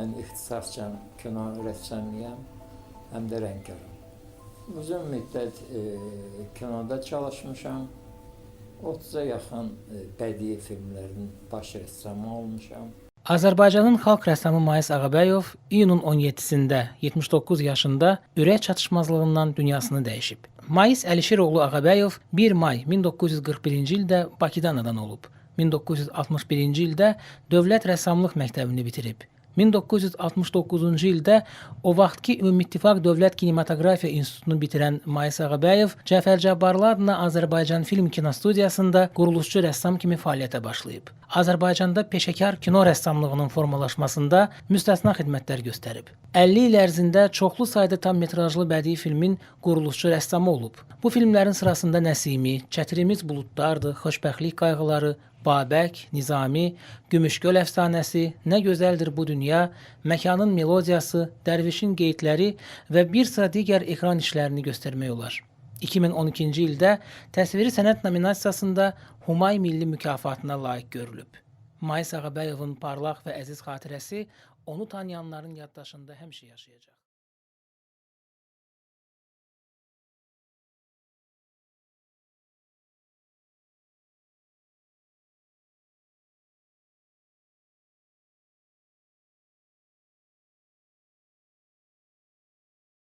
Ben ixtisascan kino rəssamıyam, həm də rəngkarım. Uzun müddət e, kinoda çalışmışam. 30-a yaxın e, bədii filmlərin baş rəssamı olmuşam. Azərbaycanın xalq rəssamı Mayis Ağabəyov iyunun 17-sində 79 yaşında ürək çatışmazlığından dünyasını dəyişib. Mayis Əlişiroğlu Ağabəyov 1 may 1941-ci ildə Bakıda anadan olub. 1961-ci ildə Dövlət Rəssamlıq məktəbini bitirib. 1969-cu ildə o vaxtki Ümumİttifaq Dövlət Kinematografiya İnstitutunu bitirən Mayis Ağabəyov Cəfər Cabbarlı adına Azərbaycan Film Kinostudiyasında quruluşçu rəssam kimi fəaliyyətə başlayıb. Azərbaycanda peşəkar kino rəssamlığının formalaşmasında müstəsna xidmətlər göstərib. 50 il ərzində çoxlu sayda tam metrajlı bədii filmin quruluşçu rəssamı olub. Bu filmlərin sırasında Nəsimi, Çətirimiz buludlardır, Xoşbəxtlik qayğıları, Babək, Nizami, Gümüşgöl əfsanəsi, Nə gözəldir bu dünya, Məkanın melodiyası, Dərvişin qeydləri və bir sıra digər ekran işlərini göstərmək olar. 2012-ci ildə təsviri sənət nominasiyasında Humay Milli mükafatına layiq görülüb. Mayis Ağabəyovun parlaq və əziz xatirəsi onu tanıyanların yaddaşında həmişə yaşayacaq.